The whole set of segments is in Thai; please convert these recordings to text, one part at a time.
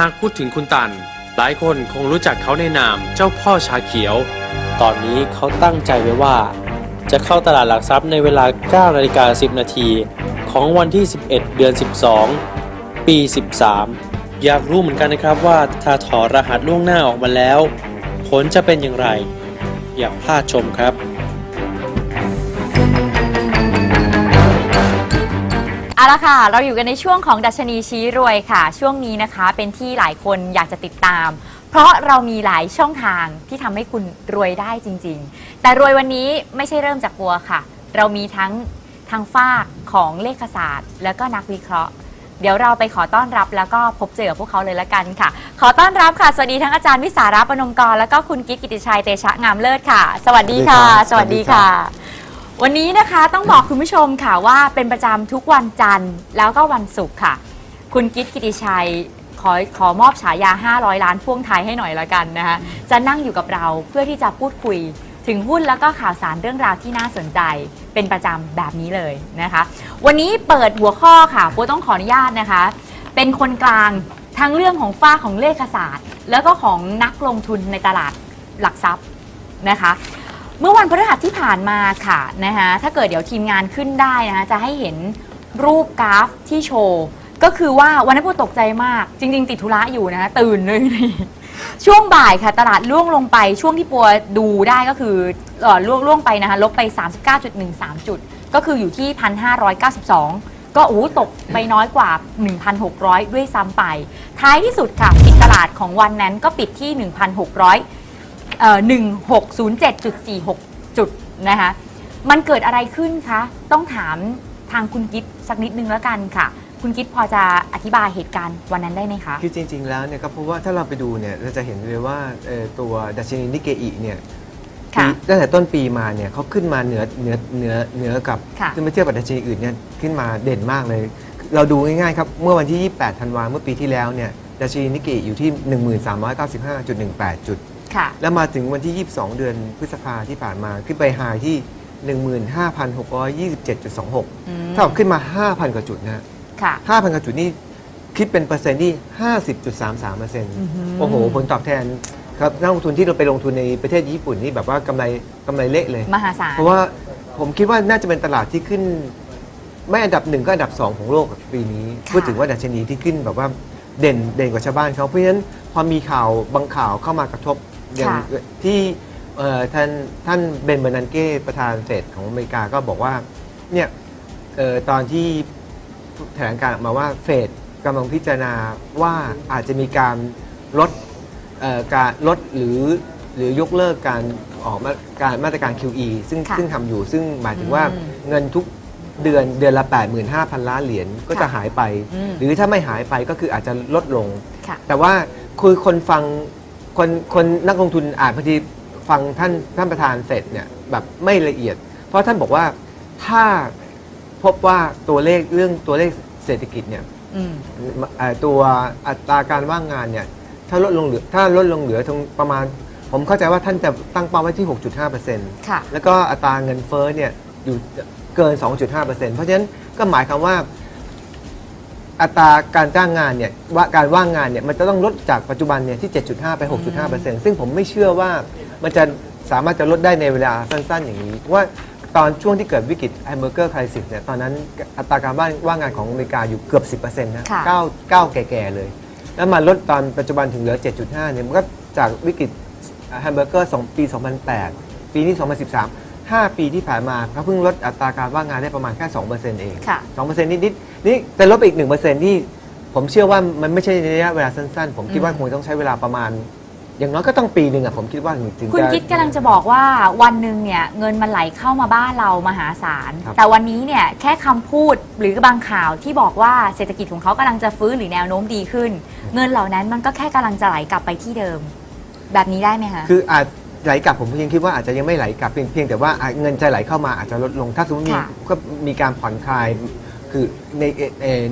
หากพูดถึงคุณตัน หลายคนคงรู้จักเขาในนามเจ้าพ่อชาเขียว ตอนนี้เขาตั้งใจไว้ว่า จะเข้าตลาดหลักทรัพย์ในเวลา9นาฬิกา10 นาทีของวันที่ 11 เดือน 12 ปี 13 อยากรู้เหมือนกันนะครับว่าถ้าถอดรหัสล่วงหน้าออกมาแล้ว ผลจะเป็นอย่างไร อย่าพลาดชมครับ เอาละค่ะ เราอยู่กันในช่วงของดัชนีชี้รวยค่ะ ช่วงนี้นะคะ เป็นที่หลายคนอยากจะติดตาม เพราะเรามีหลายช่องทางที่ทำให้คุณรวยได้จริง ๆ แต่รวยวันนี้ไม่ใช่เริ่มจากบัวค่ะ เรามีทั้งทางฝากของเลขศาสตร์ แล้วก็นักวิเคราะห์ เดี๋ยวเราไปขอต้อนรับแล้วก็พบเจอกับพวกเขาเลยละกันค่ะ ขอต้อนรับค่ะ สวัสดีทั้งอาจารย์วิสาระปนมกรแล้วก็คุณกิ๊กกิติชัยเตชะงามเลิศค่ะ สวัสดีค่ะสสวัวัสสดีดีครัค่ะบ วันนี้นะคะต้องบอกคุณผู้ชมค่ะว่าเป็นประจำทุกวันจันทร์แล้วก็วันศุกร์ค่ะ คุณกิ๊กกิติชัยขอขอมอบฉายา 500 ล้านพ่วงท้ายให้หน่อยละกันนะคะจะนั่งอยู่กับเราเพื่อที่จะพูดคุย ถึงหุ้นแล้วก็ข่าวสารเรื่องราวที่น่าสนใจเป็นประจำแบบนี้เลยนะคะ วันนี้เปิดหัวข้อค่ะโบต้องขออนุญาตนะคะ เป็นคนกลางทั้งเรื่องของฝ้าของเลขศาสตร์ แล้วก็ของนักลงทุนในตลาดหลักทรัพย์นะคะ เมื่อวันพฤหัสที่ผ่านมาค่ะนะคะถ้าเกิดเดี๋ยวทีมงานขึ้นได้นะคะจะให้เห็นรูปกราฟที่โชว์ ก็คือว่าวันนั้นพูดตกใจมาก จริง ๆ ติดธุระอยู่นะคะตื่นเลยนี่ ช่วงบ่ายค่ะ ตลาดล่วงลงไปช่วงที่ปัวดูได้ก็คือเอ่อล่วงล่วงไปนะคะลบไป 39.13 จุด ก็คืออยู่ที่ 1,592 ก็โอ้โหตกไปน้อยกว่า 1,600 ด้วยซ้ำไป ท้ายที่สุดค่ะ ปิดตลาดของวันนั้นก็ปิดที่ 1,600 เอ่อ1607.46 จุดนะคะ มันเกิดอะไรขึ้นคะ ต้องถามทางคุณกิฟสักนิดนึงแล้วกันค่ะ คุณกิฟพอจะอธิบายเหตุการณ์วันนั้นได้ไหมคะ คือจริง ๆ แล้วเนี่ยก็เพราะว่าถ้าเราไปดูเนี่ยเราจะเห็นเลยว่าเอ่อตัวดัชนีนิเกอิเนี่ยค่ะปีตั้งแต่ต้นปีมาเนี่ยเขาขึ้นมาเหนือเหนือเหนือเหนือกับค่ะขึ้นมาเทียบกับดัชนีอื่นเนี่ยขึ้นมาเด่นมากเลย เราดูง่ายๆครับ เมื่อวันที่ 28 ธันวาเมื่อปีที่แล้วเนี่ยดัชนีนิเกอิอยู่ที่ 1395.18 จุด ค่ะแล้วมาถึงวันที่ 22 เดือนพฤษภาที่ผ่านมาขึ้นไปไฮที่ 15,627.26อืมเท่ากับขึ้นมา 5,000 กว่าจุดนะฮะค่ะ5,000 กว่าจุดนี่คิดเป็นเปอร์เซ็นต์ที่ 50.33เปอร์เซ็นต์อือหือโอ้โห ผลตอบแทนครับนักลงทุนที่เราไปลงทุนในประเทศญี่ปุ่นนี่แบบว่ากำไรกำไรเละเลย มหาศาล เพราะว่าผมคิดว่าน่าจะเป็นตลาดที่ขึ้น ไม่อันดับหนึ่งก็อันดับสองของโลกปีนี้ค่ะ พูดถึงว่าดัชนีที่ขึ้นแบบว่าเด่นเด่นกว่าชาวบ้านเขาเพราะฉะนั้นพอมีข่าวบางข่าวเข้ามากระทบ อย่างค่ะที่เอ่อท่านท่านเบนเบอร์นันเก้ประธานเฟดของอเมริกาก็บอกว่าเนี่ยเอ่อตอนที่แถลงการออกมาว่าเฟดกำลังพิจารณาว่าอาจจะมีการลดเอ่อการลดหรือหรือยกเลิกการออกมาการมาตรการ QE ซึ่งค่ะซึ่งทำอยู่ซึ่งหมายถึงว่าอืมเงินทุกเดือนเดือนละ 85,000 ล้านเหรียญก็จะค่ะหายไปอืมหรือถ้าไม่หายไปก็คืออาจจะลดลงค่ะแต่ว่าคือคนฟัง คนคนนักลงทุนอ่านพอดีฟังท่านท่านประธานเสร็จเนี่ยแบบไม่ละเอียด เพราะท่านบอกว่าถ้าพบว่าตัวเลขเรื่องตัวเลขเศรษฐกิจเนี่ยอืม เอ่อตัวอัตราการว่างงานเนี่ยถ้าลดลงเหลือถ้าลดลงเหลือตรงประมาณ ผมเข้าใจว่าท่านจะตั้งเป้าไว้ที่ 6.5%ค่ะ แล้วก็อัตราเงินเฟ้อเนี่ยอยู่เกิน 2.5%เพราะฉะนั้นก็หมายความว่า อัตราการจ้างงานเนี่ยว่าการว่างงานเนี่ยมันจะต้องลดจากปัจจุบันเนี่ยที่ 7.5 ไป 6.5%ซึ่งผมไม่เชื่อว่ามันจะสามารถจะลดได้ในเวลาสั้นๆ อย่างนี้เพราะว่าตอนช่วงที่เกิดวิกฤตแฮมเบอร์เกอร์คริสิสเนี่ยตอนนั้นอัตราการว่างว่างงานของอเมริกาอยู่เกือบ 10%นะค่ะเก้าเก้าแก่ๆเลย แล้วมาลดตอนปัจจุบันถึงเหลือ 7.5 เนี่ยมันก็จากวิกฤตแฮมเบอร์เกอร์2ปี 2008 ปีนี้ 2013 5 ปีที่ผ่านมาเขาเพิ่งลดอัตราการว่างงานได้ประมาณแค่ 2%เอง ค่ะ 2%นิดๆ นี่แต่ลดไปอีก1%ที่ผมเชื่อว่ามันไม่ใช่ในระยะเวลาสั้น ๆ ผมคิดว่าอืมคงต้องใช้เวลาประมาณ อย่างน้อยก็ต้องปีหนึ่งอะผมคิดว่าถึงคุณจะคิดกำลังจะบอกว่าวันหนึ่งเนี่ยเงินมันไหลเข้ามาบ้านเรามหาศาล ครับ แต่วันนี้เนี่ยแค่คำพูดหรือบางข่าวที่บอกว่าเศรษฐกิจของเขากำลังจะฟื้นหรือแนวโน้มดีขึ้น เงินเหล่านั้นมันก็แค่กำลังจะไหลกลับไปที่เดิม แบบนี้ได้ไหมคะ คืออาจไหลกลับผมยังคิดว่าอาจจะยังไม่ไหลกลับเพียงเพียงแต่ว่าอะเงินจะไหลเข้ามาอาจจะลดลง ถ้าสมมติมีค่ะ ก็มีการผ่อนคลาย คือในเอ่อเอ่อ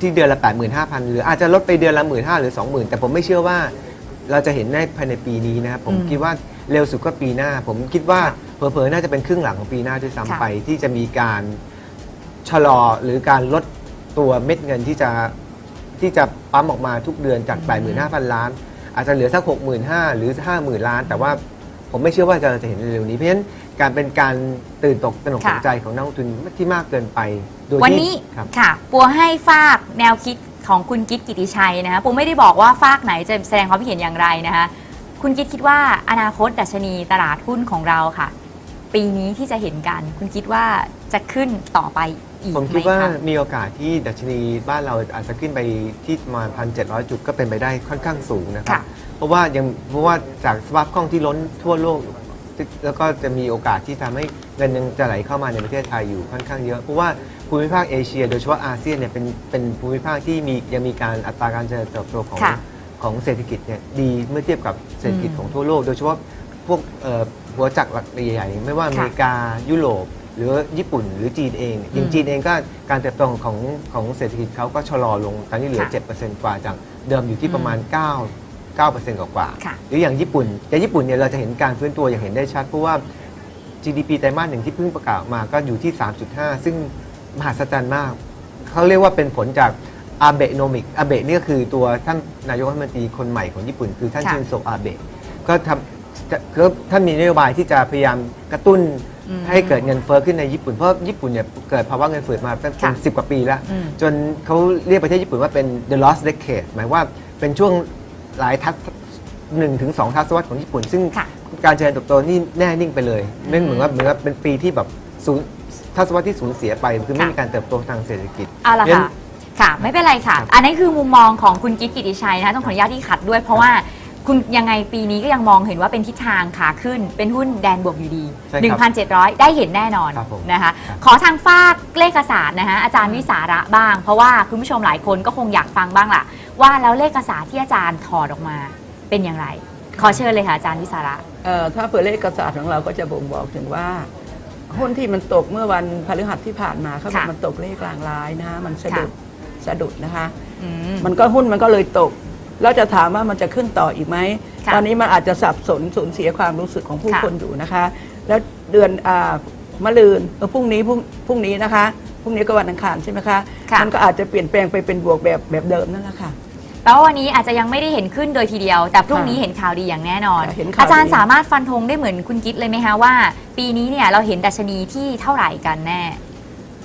ที่เดือนละ 85,000 หรืออาจจะลดไปเดือนละ 15,000หรือ 20,000 แต่ผมไม่เชื่อว่าเราจะเห็นได้ภายในปีนี้นะครับผมอืมคิดว่าเร็วสุดก็ปีหน้า ผมคิดว่าค่ะเผลอๆน่าจะเป็นครึ่งหลังของปีหน้าด้วยค่ะซ้ำไป ที่จะมีการชะลอหรือการลดตัวเม็ดเงินที่จะที่จะปั๊มออกมาทุกเดือนจาก 85,000 ล้าน อาจจะเหลือสัก 65,000 หรือ 50,000 ล้าน แต่ว่าผมไม่เชื่อว่าจะจะเห็นเร็วๆนี้เพราะฉะนั้น การเป็นการตื่นตกตระหนกตค่ะกใจของนักลงทุนที่มากเกินไป โดยวันที่นี้ครับ ค่ะ ปัวให้ฝากแนวคิดของคุณกิตกิติชัยนะคะปัวไม่ได้บอกว่าฝากไหนจะแสดงความคิดเห็นอย่างไรนะคะ คุณกิตคิดว่าอนาคตดัชนีตลาดหุ้นของเราค่ะ ปีนี้ที่จะเห็นกัน คุณคิดว่าจะขึ้นต่อไปอีกผมไหมคิดว่าคะ มีโอกาสที่ดัชนีบ้านเราอาจจะขึ้นไปที่ประมาณ1,700 จุดก็เป็นไปได้ค่อนข้างสูงนะครับ ค่ะ เพราะว่ายังเพราะว่าจากสภาพคล่องที่ล้นทั่วโลก แล้วก็จะมีโอกาสที่ทำให้เงินยังจะไหลเข้ามาในประเทศไทยอยู่ค่อนข้างเยอะ เพราะว่าภูมิภาคเอเชีย โดยเฉพาะอาเซียนเนี่ยเป็นเป็นภูมิภาคที่มียังมีการอัตราการเจริญเติบโตของค่ะของเศรษฐกิจเนี่ยดีเมื่อเทียบกับเศรษฐกิจอืมของทั่วโลก โดยเฉพาะพวกเอ่อหัวจักรหลักใหญ่ๆไม่ว่าอเมริกายุโรปหรือญี่ปุ่นหรือจีนเองอย่างอืมจีนเองก็การเติบโตของของเศรษฐกิจเขาก็ชะลอลงตอนนี้เหลือค่ะ7%กว่าจากเดิมอยู่ที่ประมาณ 9 9%กว่าๆค่ะ หรืออย่างญี่ปุ่นแต่ญี่ปุ่นเนี่ยเราจะเห็นการฟื้นตัวอย่างเห็นได้ชัด เพราะว่า GDP ไตรมาสหนึ่งที่เพิ่งประกาศมาก็อยู่ที่ 3.5 ซึ่งมหัศจรรย์มาก เขาเรียกว่าเป็นผลจากอาเบะโนมิกอาเบะนี่ก็คือตัวท่านนายกรัฐมนตรีคนใหม่ของญี่ปุ่น คือท่านค่ะ ชินโซอาเบะก็ทำจะคือท่านมีนโยบายที่จะพยายามกระตุ้น อืม ให้เกิดเงินเฟ้อขึ้นในญี่ปุ่น เพราะญี่ปุ่นเนี่ยเกิดภาวะเงินเฟ้อมาเป็นค่ะสิบกว่าปีแล้ว อืมจนเขาเรียกประเทศญี่ปุ่นว่าเป็น the lost decade หมายว่าเป็นช่วง หลายทัศหนึ่งถึงสองทศวรรษของญี่ปุ่น ซึ่งค่ะการเจริญเติบโตนี่แน่นิ่งไปเลยไม่เหมือนว่าเหมือนกับเป็นปีที่แบบศูนย์ทศวรรษที่สูญเสียไปคือไม่ค่ะมีการเติบโตทางเศรษฐกิจเอาละงั้ค่ะนค่ะ ไม่เป็นไรค่ะ อันนี้คือมุมมองของคุณกิ๊กกิติชัยนะคะต้องขออนุญาตที่ขัดด้วยเพราะว่า คุณยังไงปีนี้ก็ยังมองเห็นว่าเป็นทิศทางขาขึ้น เป็นหุ้นแดนบวกอยู่ดี ใช่ครับ1,700 ได้เห็นแน่นอนครับผมนะคะครับขอทางฝากเลขศาสตร์นะคะอาจารย์วิสาระบ้าง เพราะว่าคุณผู้ชมหลายคนก็คงอยากฟังบ้างล่ะ ว่าแล้วเลขศาสตร์ที่อาจารย์ถอดออกมาเป็นอย่างไร ขอเชิญเลยค่ะอาจารย์วิสาระ เอ่อถ้าเปิดเลขกระสาของเราก็จะบ่งบอกถึงว่าหุ้นที่มันตกเมื่อวันพฤหัสที่ผ่านมาเขาบอกค่ะมันตกเลขกลางร้ายนะฮะมันสะดุดสะดุดนะคะ อืม มันก็หุ้นมันก็เลยตก แล้วจะถามว่ามันจะขึ้นต่ออีกไหมค่ะตอนนี้มันอาจจะสับสนสูญเสียความรู้สึกของผู้ค่ะคนอยู่นะคะ แล้วเดือนอ่ามะรืนเออพรุ่งนี้พรุ่งพรุ่งนี้นะคะพรุ่งนี้ก็วันอังคารใช่ไหมคะค่ะมันก็อาจจะเปลี่ยนแปลงไปเป็นบวกแบบแบบเดิมนั่นแหละค่ะแปลว่าวันนี้อาจจะยังไม่ได้เห็นขึ้นโดยทีเดียว แต่พรุ่งนี้ค่ะเห็นข่าวดีอย่างแน่นอนค่ะเห็นข่าวดีอาจารย์สามารถฟันธงได้เหมือนคุณกิ๊ดเลยไหมคะว่า ปีนี้เนี่ยเราเห็นดัชนีที่เท่าไหร่กันแน่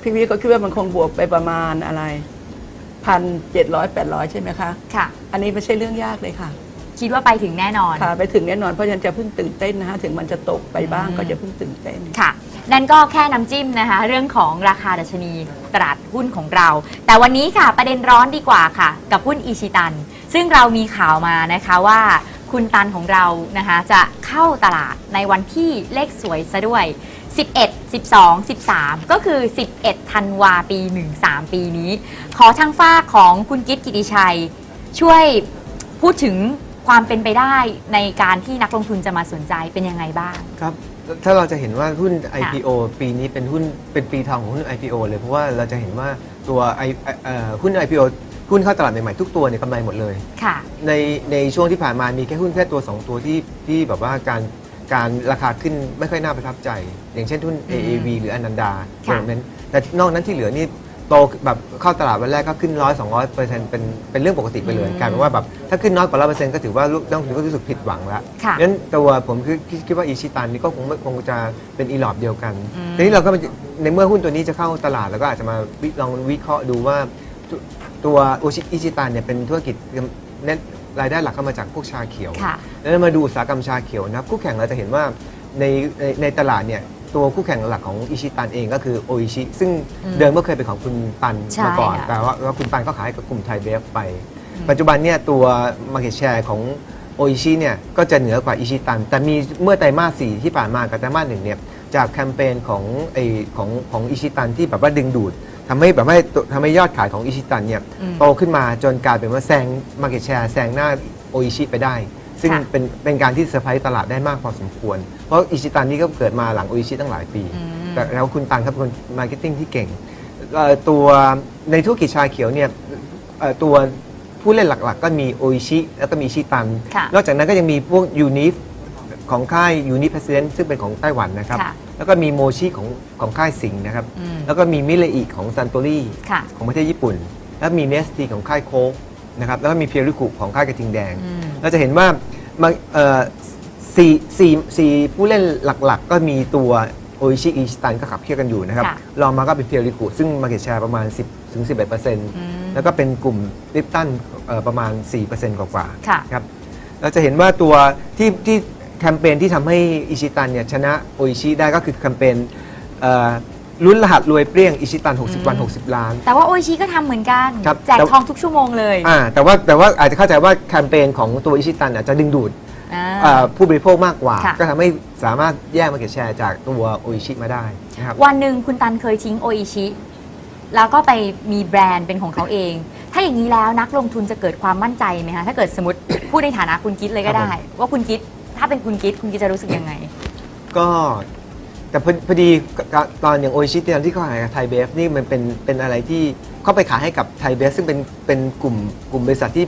พี่วิก็คิดว่ามันคงบวกไปประมาณอะไร พันเจ็ดร้อยแปดร้อยใช่ไหมคะ ค่ะ อันนี้ไม่ใช่เรื่องยากเลยค่ะคิดว่าไปถึงแน่นอน ค่ะ ไปถึงแน่นอนเพราะฉะนันจะเพิ่งตื่นเต้นนะคะถึงมันจะตกไปบ้างอืม ก็จะเพิ่งตื่นเต้น ค่ะ นั่นก็แค่น้ำจิ้มนะคะ เรื่องของราคาดัชนีตลาดหุ้นของเรา แต่วันนี้ค่ะประเด็นร้อนดีกว่าค่ะ กับหุ้นอิชิตัน ซึ่งเรามีข่าวมานะคะว่าคุณตันของเรานะคะจะเข้าตลาดในวันที่เลขสวยซะด้วย 11 12 13 ก็คือ 11ธันวาปี 13 ปีนี้ ขอทางฝ้ากของคุณกิตกิติชัย ช่วยพูดถึงความเป็นไปได้ในการที่นักลงทุนจะมาสนใจเป็นยังไงบ้าง ครับ ถ้าเราจะเห็นว่าหุ้น IPO ปีนี้เป็นหุ้นเป็นปีทองของหุ้น IPO เลยเพราะว่าเราจะเห็นว่าตัว I เอ่อหุ้น IPO หุ้นเข้าตลาดใหม่ๆทุกตัวเนี่ยกำไรหมดเลย ค่ะ ในในช่วงที่ผ่านมามีแค่หุ้นแค่ตัว 2 ตัวที่ที่แบบว่าการ การราคาขึ้นไม่ค่อยน่าประทับใจ อย่างเช่นหุ้น AAV หรืออนันดาค่ะ นั้นแต่นอกนั้นที่เหลือนี่โตแบบเข้าตลาดวันแรกก็ขึ้นร้อยสองร้อยเปอร์เซ็นต์เป็นเป็นเรื่องปกติไปเลยกลายเป็นว่าแบบถ้าขึ้นน้อยกว่าร้อยเปอร์เซ็นต์ก็ถือว่าลูกต้องถือว่ารู้สึกผิดหวังแล้วค่ะงั้นตัวผมคือคิดคิดว่าอิชิตันนี่ก็คงไม่คงจะเป็นอีหลอบเดียวกันอืม ทีนี้เราก็ในเมื่อหุ้นตัวนี้จะเข้าตลาดเราก็อาจจะมาวิลองวิเคราะห์ดูว่า ตัวอิชิตันเนี่ยเป็นธุรกิจเน้น รายได้หลักเข้ามาจากพวกชาเขียว ค่ะ แล้วเรามาดูอุตสาหกรรมชาเขียวนะครับคู่แข่งเราจะเห็นว่าในในในตลาดเนี่ยตัวคู่แข่งหลักของอิชิตันเองก็คือโออิชิซึ่งอืมเดิมก็เคยเป็นของคุณตันใช่มาก่อน ค่ะ แต่ว่าว่าคุณตันก็ขายให้กับกลุ่มไทยเบฟไปอืมปัจจุบันเนี่ยตัว Market Share ของโออิชิเนี่ยก็จะเหนือกว่าอิชิตัน แต่มีเมื่อไตรมาสสี่ที่ผ่านมากับไตรมาสหนึ่งเนี่ยจากแคมเปญของไอของของอิชิตันที่แบบว่าดึงดูด ทำให้แบบว่าทำให้ยอดขายของอิชิตันเนี่ยอืมโตขึ้นมาจนกลายเป็นว่าแซง Market Share แซงหน้าโออิชิไปได้ ซึ่งค่ะเป็นเป็นการที่เซอร์ไพรส์ตลาดได้มากพอสมควร เพราะอิชิตันนี่ก็เกิดมาหลังโออิชิตั้งหลายปี อืม แต่แล้วคุณตันครับเป็นคนมาร์เก็ตติ้งที่เก่งเอ่อตัวในธุรกิจชาเขียวเนี่ยเอ่อตัวผู้เล่นหลักๆ ก็มีโออิชิแล้วก็มีอิชิตัน ค่ะ นอกจากนั้นก็ยังมีพวกยูนิฟ ของค่ายยูนิเพรสเดนซึ่งเป็นของไต้หวันนะครับ ค่ะแล้วก็มีโมชิของของค่ายสิงห์นะครับ อืม แล้วก็มีมิเลอิของซันโตรี่ค่ะ ของประเทศญี่ปุ่น แล้วมีเนสตีของค่ายโคกนะครับแล้วก็มีเพียริกุของค่ายกระทิงแดง อืม เราจะเห็นว่ามันเอ่อสี่สี่สี่ผู้เล่นหลักๆ ก็มีตัวโออิชิอิชิตันก็ขับเคี่ยวกันอยู่นะครับค่ะรองมาก็เป็นเพียริกุซึ่งมาเก็ตแชร์ประมาณ 10ถึง11%แล้วก็เป็นกลุ่มลิปตันเอ่อประมาณ 4%กว่าๆค่ะ ครับเราจะเห็นว่าตัวที่ที่ แคมเปญที่ทำให้อิชิตันเนี่ยชนะโออิชิได้ก็คือแคมเปญเอ่อลุ้นรหัสรวยเปรี้ยงอิชิตัน 60 วัน 60 ล้าน แต่ว่าโออิชิก็ทำเหมือนกัน ครับแจกทองทุกชั่วโมงเลยอ่าแต่ว่าแต่ว่าอาจจะเข้าใจว่าแคมเปญของตัวอิชิตันอาจจะดึงดูดอ่า เอ่อผู้บริโภคมากกว่า ค่ะ ก็ทำให้สามารถแย่งมาเก็ตแชร์จากตัวโออิชิมาได้นะครับ วันหนึ่งคุณตันเคยทิ้งโออิชิ แล้วก็ไปมีแบรนด์เป็นของเขาเอง ถ้าอย่างนี้แล้วนักลงทุนจะเกิดความมั่นใจไหมคะถ้าเกิดสมมติ พูดในฐานะคุณกิฟเลยก็ได้ ว่าคุณกิฟ ถ้าเป็นคุณกิฟคุณกิฟจะรู้สึกยังไง ก็แต่พอพอดีก็ตอนอย่างโออิชิตอนที่เขาขายกับไทยเบฟนี่มันเป็นเป็นอะไรที่เข้าไปขายให้กับไทยเบฟซึ่งเป็นเป็นกลุ่มกลุ่มบริษัทที่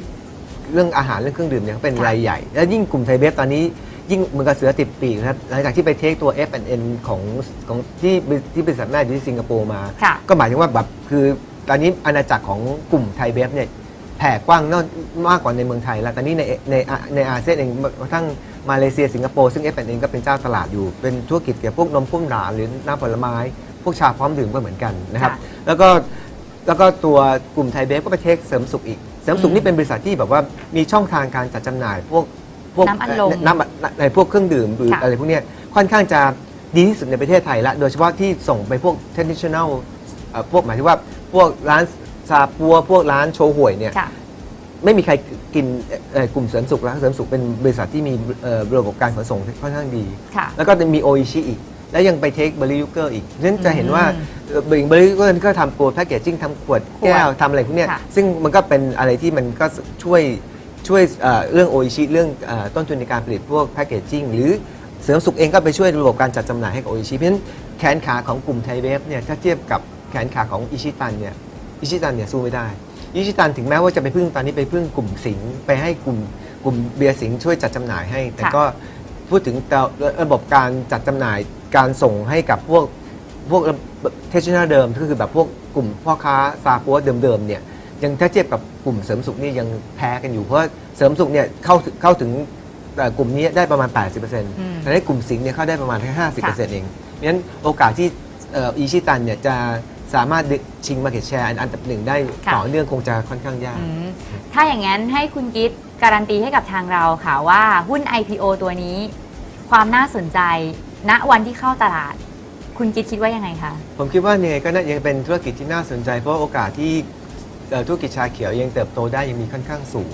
เรื่องอาหารเรื่องเครื่องดื่มเนี่ยเขาเป็นค่ะรายใหญ่ แล้วยิ่งกลุ่มไทยเบฟตอนนี้ยิ่งเหมือนกับเสือติดปีกนะครับหลังจากที่ไปเทคตัว F&N ของของที่ที่บริษัทแม่อยู่ที่สิงคโปร์มาค่ะก็หมายถึงว่าแบบคือตอนนี้อาณาจักรของกลุ่มไทยเบฟเนี่ยแผ่กว้างนอกมากกว่าในเมืองไทย แล้วตอนนี้ในในในอาเซียนเองกระทั่ง มาเลเซียสิงคโปร์ซึ่ง F&N ก็เป็นเจ้าตลาดอยู่ เป็นธุรกิจเกี่ยวกับพวกนมข้นหวานหรือน้ำผลไม้ พวกชาพร้อมดื่มก็เหมือนกันนะครับค่ะแล้วก็แล้วก็ตัวกลุ่มไทยเบฟก็ไปเทคเสริมสุขอีก เสริมสุขอืมนี่เป็นบริษัทที่แบบว่ามีช่องทางการจัดจำหน่าย พวกพวกน้ำอัดลมน้ำในพวกเครื่องดื่มหรือค่ะอะไรพวกเนี้ยค่อนข้างจะดีที่สุดในประเทศไทยละ โดยเฉพาะที่ส่งไปพวก traditional เอ่อพวกหมายถึงว่าพวกร้านซาปัวพวกร้านโชห่วยเนี่ยค่ะ ไม่มีใครกินเอ่อกลุ่มเสริมสุขแล้วเสริมสุขเป็นบริษัทที่มีเอ่อระบบการขนส่งที่ค่อนข้างดีค่ะแล้วก็มีโออิชิอีก แล้วยังไปเทคเบอร์รี่ยูเกอร์อีกนั้นจะเห็นว่าอืมเบอร์รี่ยูเกอร์ก็ทำตัวแพคเกจจิ้งทำขวดแก้วทำอะไรพวกเนี้ยค่ะซึ่งมันก็เป็นอะไรที่มันก็ช่วยช่วยเอ่อเรื่องโออิชิเรื่องเอ่อต้นทุนในการผลิตพวกแพคเกจจิ้งหรือเสริมสุขเองก็ไปช่วยระบบการจัดจำหน่ายให้กับโออิชิเพราะฉะนั้นแขนขาของกลุ่มไทยเวฟเนี่ยถ้าเทียบกับแขนขาของอิชิตันเนี่ยอิชิตันเนี่ยสู้ไม่ได้ อิชิตันถึงแม้ว่าจะไปพึ่งตอนนี้ไปพึ่งกลุ่มสิงห์ไปให้กลุ่มกลุ่มเบียร์สิงห์ช่วยจัดจำหน่ายให้ แต่ค่ะก็พูดถึงแต่ระบบการจัดจำหน่ายการส่งให้กับพวกพวกเทชนาเดิมก็คือแบบพวกกลุ่มพ่อค้าซาปัวเดิมๆเนี่ยยังถ้าเทียบกับกลุ่มเสริมสุขนี่ยังแพ้กันอยู่เพราะว่าเสริมสุขเนี่ยเข้าถึงเข้าถึงเอ่อกลุ่มนี้ได้ประมาณ 80%แต่ในกลุ่มสิงห์เนี่ยเข้าได้ประมาณแค่50%เองเพราะฉะนั้นโอกาสที่เอ่ออิชิตันเนี่ยจะ สามารถดึงชิงมาเก็ตแชร์อันดับหนึ่งได้ค่ะ ต่อเนื่องคงจะค่อนข้างยาก อืมถ้าอย่างนั้นให้คุณกิฟการันตีให้กับทางเราค่ะว่าหุ้น IPO ตัวนี้ ความน่าสนใจ ณวันที่เข้าตลาด คุณกิฟคิดว่ายังไงคะ ผมคิดว่าเนี่ยก็น่ายังเป็นธุรกิจที่น่าสนใจ เพราะว่าโอกาสที่เอ่อธุรกิจชาเขียวยังเติบโตได้ยังมีค่อนข้างสูง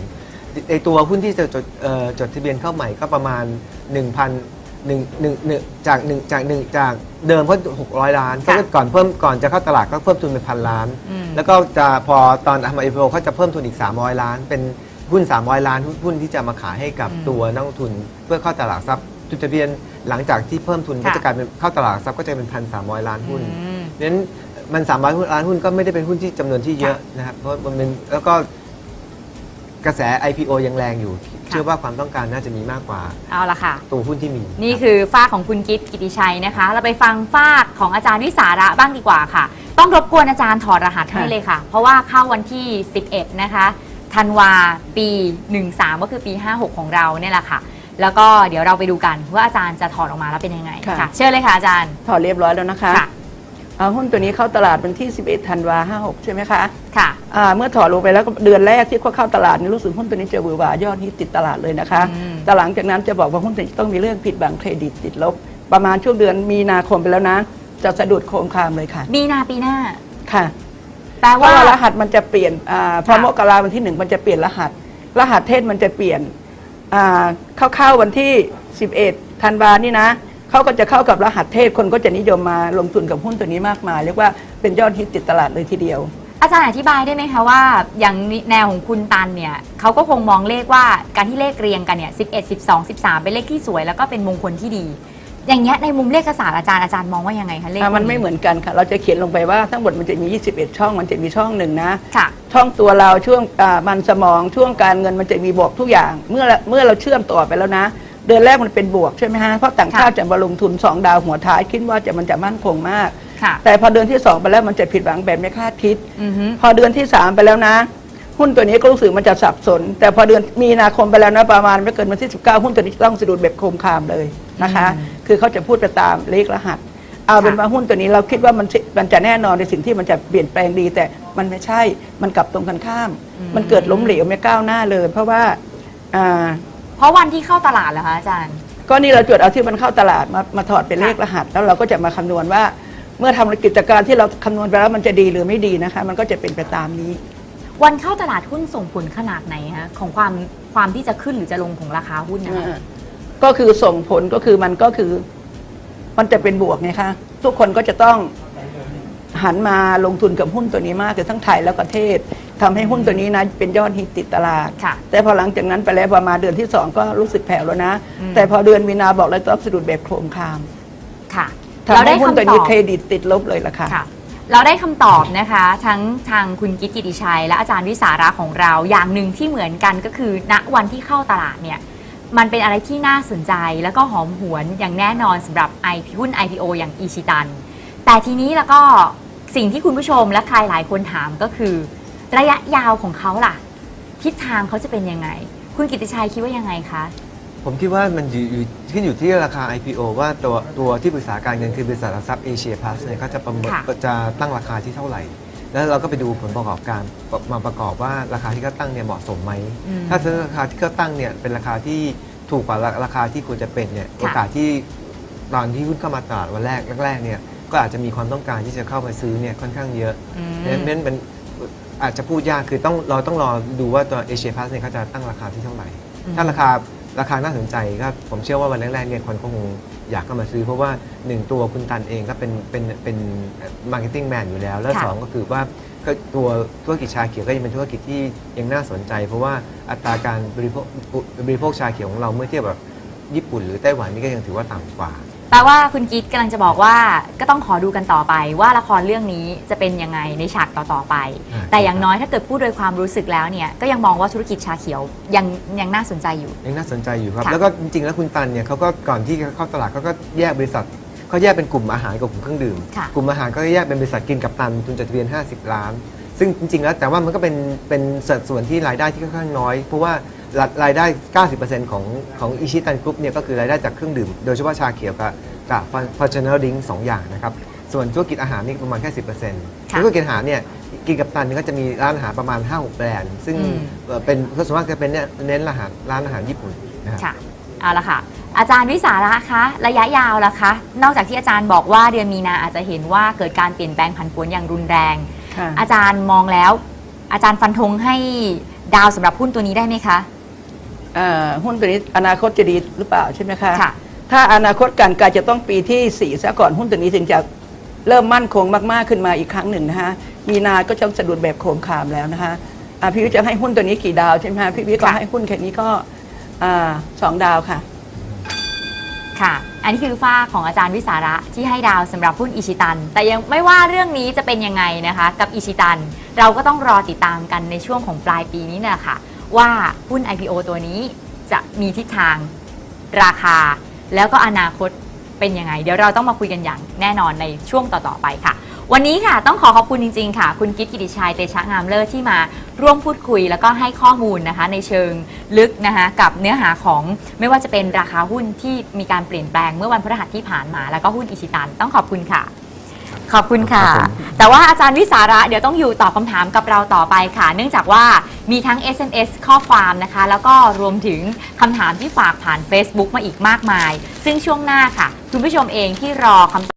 ในตัวหุ้นที่จะจดเอ่อจดทะเบียนเข้าใหม่ก็ประมาณ 1,000 1 1 1จาก1จาก1จากเดิมก็600ล้านเพราะว่าก่อนเพิ่มก่อนจะเข้าตลาดก็เพิ่มทุนเป็นพันล้าน อืม แล้วก็จะพอตอนทำไอพีโอเขาจะเพิ่มทุนอีก 300 ล้าน เป็นหุ้น 300 ล้านหุ้นหุ้นที่จะมาขายให้กับอืมตัวนักลงทุน เพื่อเข้าตลาดทรัพย์จดทะเบียนหลังจากที่เพิ่มทุนก็ค่ะ จะกลายเป็นเข้าตลาดทรัพย์ก็จะเป็นพันสามร้อยล้านหุ้น อืม เพราะฉะนั้นมันสามร้อยล้านหุ้นก็ไม่ได้เป็นหุ้นที่จำนวนที่เยอะนะครับเพราะมันเป็นแล้วก็กระแส IPO ยังแรงอยู่ เชื่อว่าความต้องการน่าจะมีมากกว่า เอาละค่ะ ตัวหุ้นที่มีนี่คือฝ้ากของคุณกิฟกิติชัยนะคะ เราไปฟังฝ้ากของอาจารย์วิสาระบ้างดีกว่าค่ะ ต้องรบกวนอาจารย์ถอดรหัสให้ค่ะเลยค่ะ เพราะว่าเข้าวันที่ 11 นะคะธันวาปี 13 ก็คือปี 56 ของเราเนี่ยแหละค่ะ แล้วก็เดี๋ยวเราไปดูกันว่าอาจารย์จะถอดออกมาแล้วเป็นยังไงค่ะค่ะเชิญเลยค่ะอาจารย์ ถอดเรียบร้อยแล้วนะคะค่ะเอา หุ้นตัวนี้เข้าตลาดวันที่ 11 ธันวา56ใช่ไหมคะค่ะอ่าเมื่อถอดลงไปแล้วก็เดือนแรกที่เขาเข้าตลาดนี่รู้สึกหุ้นตัวนี้จะบือหวายอดฮิตติดตลาดเลยนะคะอืมแต่หลังจากนั้นจะบอกว่าหุ้นตัวนี้ต้องมีเรื่องผิดบังเครดิตติดลบ ประมาณช่วงเดือนมีนาคมไปแล้วนะ จะสะดุดโคมคามเลยค่ะ มีนาปีหน้าค่ะแปลเพว่าราะว่ารหัสมันจะเปลี่ยนอาพอค่ะมกราวันที่หนึ่งมันจะเปลี่ยนรหัส รหัสเทศมันจะเปลี่ยนอ่าเข้าๆวันที่ 11 ธันวานี่นะ เขาก็จะเข้ากับรหัสเทศคนก็จะนิยมมาลงทุนกับหุ้นตัวนี้มากมาย เรียกว่าเป็นยอดฮิตติดตลาดเลยทีเดียว อาจารย์อธิบายได้ไหมคะว่า อย่างแนวของคุณตันเนี่ยเขาก็คงมองเลขว่าการที่เลขเรียงกันเนี่ย11 12 13 เป็นเลขที่สวยแล้วก็เป็นมงคลที่ดี อย่างเงี้ยในมุมเลขศาสตร์อาจารย์อาจารย์มองว่ายังไงคะเลขอะมันไม่เหมือนกันค่ะ เราจะเขียนลงไปว่าทั้งหมดมันจะมี 21 ช่องมันจะมีช่องหนึ่งนะ ค่ะ ช่องตัวเราช่วงอ่ามันสมองช่วงการเงินมันจะมีบวกทุกอย่าง เมื่อเมื่อเราเชื่อมต่อไปแล้วนะ เดือนแรกมันเป็นบวกใช่ไหมฮะเพราะต่างชาติจะมาลงทุน 2 ดาวหัวท้ายคิดว่าจะมันจะมั่นคงมากค่ะแต่พอเดือนที่ 2 ไปแล้วมันจะผิดหวังแบบไม่คาดคิดอือฮึพอเดือนที่ 3 ไปแล้วนะ หุ้นตัวนี้ก็รู้สึกมันจะสับสน แต่พอเดือนมีนาคมไปแล้วนะประมาณไม่เกินวันที่ 19 หุ้นตัวนี้ต้องสะดุดแบบโคมคามเลยนะคะอืมคือเขาจะพูดไปตามเลขรหัสเอาเป็นว่าหุ้นตัวนี้เราคิดว่ามันสิมันจะแน่นอนในสิ่งที่มันจะเปลี่ยนแปลงดี แต่มันไม่ใช่มันกลับตรงกันข้าม มันเกิดล้มเหลวไม่ก้าวหน้าเลย เพราะว่าอ่า เพราะวันที่เข้าตลาดเหรอคะอาจารย์ ก็นี่เราจดเอาที่มันเข้าตลาดมามาถอดเป็นเลขรหัส แล้วเราก็จะมาคำนวณว่า เมื่อทำกิจการที่เราคำนวณไปแล้วมันจะดีหรือไม่ดีนะคะ มันก็จะเป็นไปตามนี้ วันเข้าตลาดหุ้นส่งผลขนาดไหนคะของความความที่จะขึ้นหรือจะลงของราคาหุ้นนะคะอ่าก็คือส่งผลก็คือมันก็คือ มันจะเป็นบวกไงคะทุกคนก็จะต้องหันมาลงทุนกับหุ้นตัวนี้มากคือทั้งไทยและประเทศ ทำให้หุ้นตัวนี้นะเป็นยอดฮิตติดตลาด ค่ะแต่พอหลังจากนั้นไปแล้วประมาณเดือนที่สองก็รู้สึกแผ่วแล้วนะ อืม แต่พอเดือนมีนาบอกเลยต้องสะดุดแบบโครมคามค่ะทำเราให้ได้หุ้นตัวคำตนี้อบเครดิตติดลบเลยล่ะค่ะ ค่ะ เราได้คำตอบนะคะ ทั้งทางคุณกิตกิติชัย และอาจารย์วิสาระของเราอย่างหนึ่งที่เหมือนกันก็คือ ณวันที่เข้าตลาดเนี่ย มันเป็นอะไรที่น่าสนใจแล้วก็หอมหวนอย่างแน่นอนสำหรับ IP หุ้น IPO อย่างอีชิตัน แต่ทีนี้แล้วก็สิ่งที่คุณผู้ชมและใครหลายคนถามก็คือ ระยะยาวของเขาล่ะ ทิศทางเขาจะเป็นยังไง คุณกิติชัยคิดว่ายังไงคะ ผมคิดว่ามันอยู่อยู่ขึ้นอยู่ที่ราคา IPO ว่าตัวตัวที่ปรึกษาการเงินคือบริษัทหลักทรัพย์เอเชียพาสเนี่ยเขาจะประเมินค่ะ จะตั้งราคาที่เท่าไหร่ แล้วเราก็ไปดูผลประกอบการมาประกอบว่าราคาที่เขาตั้งเนี่ยเหมาะสมไหม อืม ถ้าซื้อราคาที่เขาตั้งเนี่ยเป็นราคาที่ถูกกว่าราราคาที่ควรจะเป็นเนี่ยโอกาสที่ตอนที่หุ้นเข้ามาตลาดวันแรกแรกๆเนี่ยก็อาจจะมีความต้องการที่จะเข้ามาซื้อเนี่ยค่อนข้างเยอะอืมเพราะฉะนั้นเป็น อาจจะพูดยากคือต้องเราต้องรอดูว่าตัวเอเชียพาสเนี่ยเขาจะตั้งราคาที่เท่าไหร่อืมถ้าราคาราคาน่าสนใจก็ผมเชื่อว่าวันแรกๆเนี่ยคนก็คงอยากเข้ามาซื้อ เพราะว่าหนึ่งตัวคุณตันเองก็เป็นเป็นเป็นมาร์เก็ตติ้งแมนอยู่แล้ว แล้วค่ะสองก็คือว่าก็ตัวธุรกิจชาเขียวก็ยังเป็นธุรกิจที่ยังน่าสนใจ เพราะว่าอัตราการบริโภคบริโภคชาเขียวของเราเมื่อเทียบกับญี่ปุ่นหรือไต้หวันนี่ก็ยังถือว่าต่ำกว่า แปลว่าคุณกิ๊กกำลังจะบอกว่าก็ต้องขอดูกันต่อไปว่าละครเรื่องนี้จะเป็นยังไงในฉากต่อๆไปอ่าแต่อย่างน้อยถ้าเกิดพูดโดยความรู้สึกแล้วเนี่ยก็ยังมองว่าธุรกิจชาเขียวยังยังน่าสนใจอยู่ ยังน่าสนใจอยู่ครับค่ะแล้วก็จริงๆแล้วคุณตันเนี่ยเขาก็ก่อนที่จะเข้าตลาดเขาก็แยกบริษัทเขาแยกเป็นกลุ่มอาหารกับกลุ่มเครื่องดื่มค่ะกลุ่มอาหารก็แยกเป็นบริษัทกินกับตันทุนจดทะเบียน 50 ล้าน ซึ่งจริงๆแล้วแต่ว่ามันก็เป็นเป็นสัดส่วนที่รายได้ที่ค่อนข้างน้อย เพราะว่า รายได้ 90%ของของอิชิตันกรุ๊ปเนี่ยก็คือรายได้จากเครื่องดื่ม โดยเฉพาะชาเขียวกับกับฟอร์จูเนอร์ดิงสองอย่างนะครับ ส่วนธุรกิจอาหารนี่ประมาณแค่ 10%ค่ะธุรกิจอาหารเนี่ยกินกับตันเนี่ยก็จะมีร้านอาหารประมาณ 5-6 แบรนด์ ซึ่งอืมเอ่อเป็นส่วนมากจะเป็นเนี่ยเน้นร้านอาหารร้านอาหารญี่ปุ่นนะครับค่ะเอาละค่ะอาจารย์วิสาระคะระยะยาวล่ะคะ นอกจากที่อาจารย์บอกว่าเดือนมีนาอาจจะเห็นว่าเกิดการเปลี่ยนแปลงผันผวนอย่างรุนแรงค่ะอาจารย์มองแล้ว อาจารย์ฟันธงให้ดาวสำหรับหุ้นตัวนี้ได้ไหมคะเอ่อ หุ้นตัวนี้อนาคตจะดีหรือเปล่าใช่ไหมคะค่ะ ถ้าอนาคตการการจะต้องปีที่ 4 ซะก่อนหุ้นตัวนี้ถึงจะเริ่มมั่นคงมากๆขึ้นมาอีกครั้งหนึ่งนะคะมีนาก็จะสะดุดแบบโครมคามแล้วนะคะอะพี่วิทย์จะให้หุ้นตัวนี้กี่ดาวใช่ไหมคะพี่วิทย์ก็ค่ะให้หุ้นแค่นี้ก็อ่าสองดาวค่ะ ค่ะ อันนี้คือฝ้าของอาจารย์วิสาระที่ให้ดาวสำหรับหุ้นอิชิตัน แต่ยังไม่ว่าเรื่องนี้จะเป็นยังไงนะคะ กับอิชิตัน เราก็ต้องรอติดตามกันในช่วงของปลายปีนี้นะค่ะ ว่าหุ้น IPO ตัวนี้จะมีทิศทางราคา แล้วก็อนาคตเป็นยังไง เดี๋ยวเราต้องมาคุยกันอย่างแน่นอนในช่วงต่อ ๆ ไปค่ะ วันนี้ค่ะต้องขอขอบคุณจริง ๆ ค่ะ คุณกิ๊กกิติชัยเตชะงามเลิศที่มาร่วมพูดคุย แล้วก็ให้ข้อมูลนะคะ ในเชิงลึกนะคะกับเนื้อหาของไม่ว่าจะเป็นราคาหุ้นที่มีการเปลี่ยนแปลงเมื่อวันพฤหัสที่ผ่านมา แล้วก็หุ้นอิชิตันต้องขอบคุณค่ะ ขอบคุณค่ะครับผม แต่ว่าอาจารย์วิสาระเดี๋ยวต้องอยู่ตอบคำถามกับเราต่อไปค่ะ เนื่องจากว่ามีทั้ง SMS ข้อความนะคะ แล้วก็รวมถึงคำถามที่ฝากผ่าน Facebook มาอีกมากมาย ซึ่งช่วงหน้าค่ะ คุณผู้ชมเองที่รอคำ